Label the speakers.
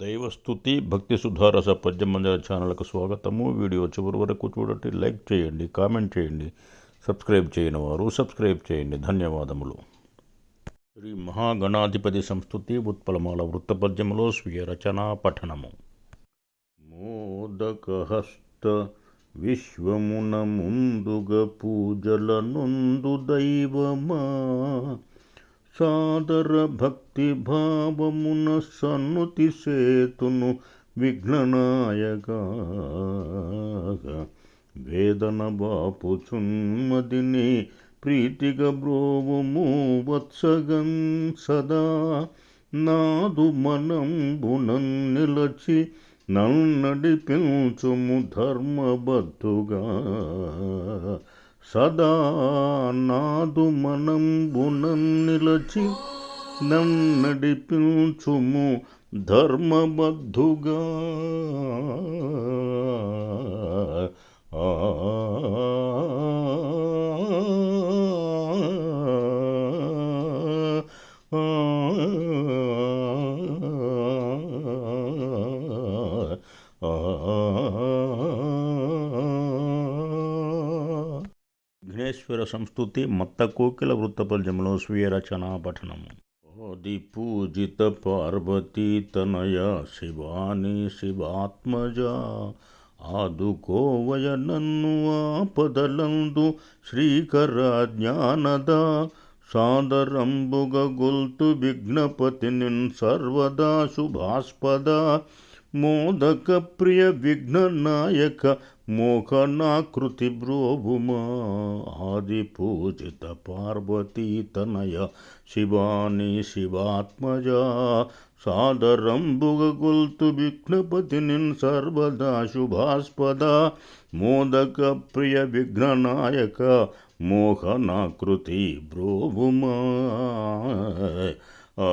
Speaker 1: దైవస్థుతి భక్తి సుధారస పద్యమంజర ఛానల్కు స్వాగతము. వీడియో చివరి వరకు చూడండి లైక్ చేయండి కామెంట్ చేయండి సబ్స్క్రైబ్ చేయని వారు సబ్స్క్రైబ్ చేయండి. ధన్యవాదములు. శ్రీ మహాగణాధిపతి సంస్థుతి ఉత్పలమాల వృత్తపద్యములో స్వీయ రచనా పఠనము. మోదకహస్త విశ్వమున ముందుగ పూజల నుందు దైవమా సాదర భక్తి భావమున సన్నుతి సేతును విఘ్ననాయగా. వేదన బాపుచున్మదిని ప్రీతిగ బ్రోవము వత్సగన్ సదా. నాదు మనంబునం నిలచి నన్నడిపించుము ధర్మబద్ధుగా. సదా నాదు మనంబునం నిలచి నన్నడిపించుము ధర్మబద్ధుగా. ఆ. విఘ్నేశ్వర సంస్థుతి మత్త కోకిల వృత్తపద్యంలో స్వీయ రచనా పఠనము ఆది పూజిత పార్వతీ తనయ శివాని శివాత్మజ ఆదుకోవయ నన్ను ఆపదలందు శ్రీకర జ్ఞానద సాదరంబుగ గొల్తు విఘ్నపతి నిన్ సర్వదా శుభాస్పద మోదక ప్రియ విఘ్న నాయక మోహనాకృతి బ్రోభుమా ఆది పూజిత పార్వతీ తనయ శివాని శివాత్మజ సాదరంబుగ గొల్తు విఘ్నపతి నిన్ సర్వదా శుభాస్పద మోదక ప్రియ విఘ్న నాయక మోహనాకృతి బ్రోభుమా ఆ